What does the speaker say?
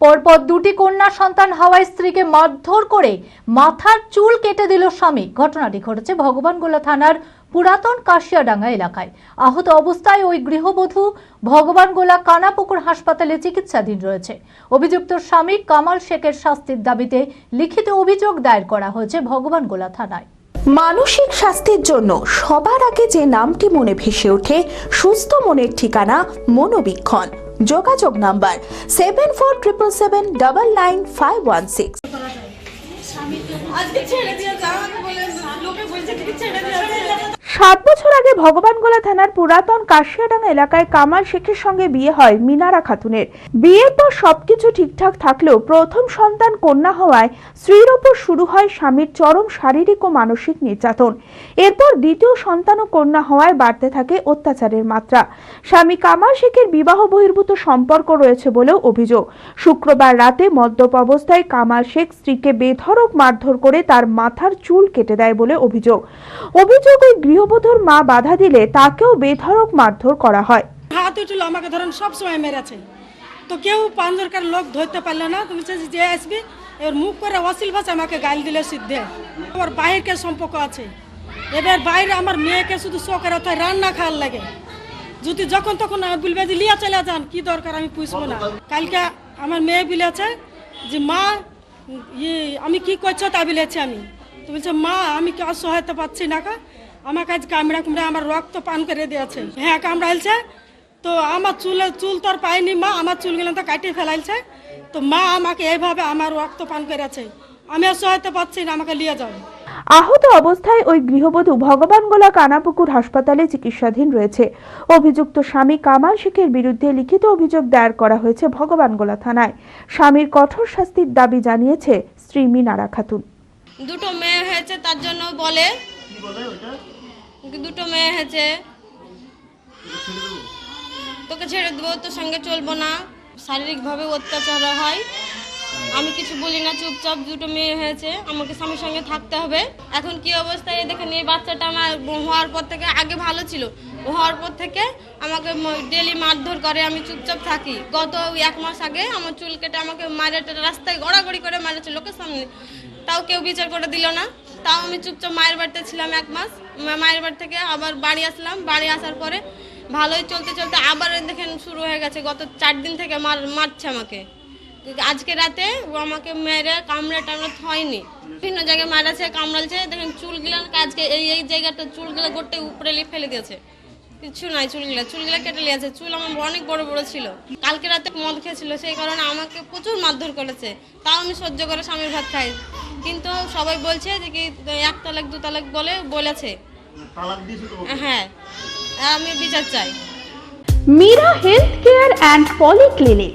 পরপর দুটি কন্যা সন্তান হওয়ায় স্ত্রীকে মারধর করে মাথার চুল কেটে দিল স্বামী। ঘটনাটি ঘটেছে ভগবানগোলা থানার পুরাতন কাশিয়াডাঙ্গা এলাকায়। আহত অবস্থায় ওই গৃহবধূ ভগবানগোলা কানাপুকুর হাসপাতালে চিকিৎসাধীন রয়েছে। অভিযুক্ত স্বামী কামাল শেখের শাস্তির দাবিতে লিখিত অভিযোগ দায়ের করা হয়েছে ভগবানগোলা থানায়। মানসিক স্বাস্থ্যের জন্য সবার আগে যে নামটি মনে ভেসে ওঠে, সুস্থ মনের ঠিকানা মনোবীক্ষণ। যোগাযোগ number seven four triple seven double nine five one six. আজকে ছেড়ে দিয়ে লোকে বলছে ছেড়ে দিয়েছে সাত বছর আগে ভগবানগোলা থানার পুরাতন কাশিয়াডাঙ্গা এলাকায় কামাল শেখের সঙ্গে বিয়ে হয় মিনারা খাতুনের। বিয়ের পর সবকিছু ঠিকঠাক থাকলেও প্রথম সন্তান কন্যা হওয়ায় স্ত্রীর ওপর শুরু হয় স্বামীর চরম শারীরিক ও মানসিক নির্যাতন। এরপর দ্বিতীয় সন্তান ও কন্যা হওয়ায় বাড়তে থাকে অত্যাচারের মাত্রা। স্বামী কামাল শেখের বিবাহ বহির্ভূত সম্পর্ক রয়েছে বলেও অভিযোগ। শুক্রবার রাতে মদ্যপ অবস্থায় কামাল শেখ স্ত্রীকে বেধড়ক মারধর করে তার মাথার চুল কেটে দেয় বলে অভিযোগ। অভিযোগ ওই গৃহবধূর মা বাধা দিলে তাকেও বেধড়ক মারধর করা হয়। হাত উঠল, আমাকে ধরেন সব সময় মেরেছে তো কেউ পাঁচ দরকার লোক ধরতে পারলে না। তুমি যে আসবি এবার মুখ করে অশ্লীল ভাষা আমাকে গাল দিলে সিদ্ধে। আমার বাইরের সম্পর্ক আছে। এবার বাইরে আমার মেয়েকে শুধু শখের অর্থাৎ রান্না খাওয়ার লাগে। যদি যখন তখন বলবে যে, লিয়া চলে যান, কি দরকার আমি পুষবো না। কালকে আমার মেয়ে বলেছে যে, মা ইয়ে আমি কি করছ তা বলেছি আমি। তো বলছে, মা, আমি কি অসহায়তা পাচ্ছি না কা? আমার কাছে কামড়া কুমড়া আমার রক্ত পান করে দিয়েছে। হ্যাঁ কামড়াইছে তো আমার চুলে চুল তো আর পাইনি মা আমার চুলগুলো তো কাটিয়ে ফেলাইছে তো মা আমাকে এইভাবে আমার রক্ত পান করেছে। আমি সহায়তা পাচ্ছি না আমাকে নিয়ে যাও। আহত অবস্থায় ওই গৃহবধূ ভগবানগোলা কানাপুকুর হাসপাতালে চিকিৎসাধীন রয়েছে। অভিযুক্ত স্বামী কামাল শেখের বিরুদ্ধে লিখিত অভিযোগ দায়ের করা হয়েছে ভগবানগোলা থানায়। স্বামীর কঠোর শাস্তির দাবি জানিয়েছে স্ত্রী মিনারা খাতুন। দুটো মেয়ে হয়েছে তার জন্য বলে দুটো মেয়ে হয়েছে তোকে ছেড়ে দেবো, তোর সঙ্গে চলবো না। শারীরিকভাবে অত্যাচার হয়। আমি কিছু বলি না, চুপচাপ দুটো মেয়ে হয়েছে। আমাকে স্বামীর সঙ্গে থাকতে হবে। এখন কি অবস্থায় দেখেন এই বাচ্চাটা আমার হওয়ার পর থেকে আগে ভালো ছিল। হওয়ার পর থেকে আমাকে ডেলি মারধর করে, আমি চুপচাপ থাকি। গত এক মাস আগে আমার চুল কেটে আমাকে মারে রাস্তায় গড়াগড়ি করে মারেছে লোকের সামনে। তাও কেউ বিচার করে দিল না। তাও আমি চুপচাপ মায়ের বাড়িতে ছিলাম এক মাস। মায়ের বাড়ি থেকে আবার বাড়ি আসলাম। বাড়ি আসার পরে ভালোই চলতে চলতে আবার দেখেন শুরু হয়ে গেছে। গত চার দিন থেকে মার মারছে আমাকে। আজকে রাতে ও আমাকে মেরে কামড়া টামড়া থয়নি বিভিন্ন জায়গায় মারাছে কামড়ালছে দেখেন চুলগুলো আজকে এই এই জায়গাটা চুলগুলো গোটে উপরে ফেলে দিয়েছে। কিছু নাই চুলগুলা। চুলগুলা কেটে নিয়েছে চুল আমার অনেক বড় বড় ছিল। কালকে রাতে মদ খেয়েছিল সেই কারণে আমাকে প্রচুর মারধর করেছে। তাও আমি সহ্য করে স্বামীর ভাত খাই। কিন্তু সবাই বলছে যে কি এক তালাক দু তালাক বলে বলেছে। হ্যাঁ আমি বিচার চাই। Meera health care and polyclinic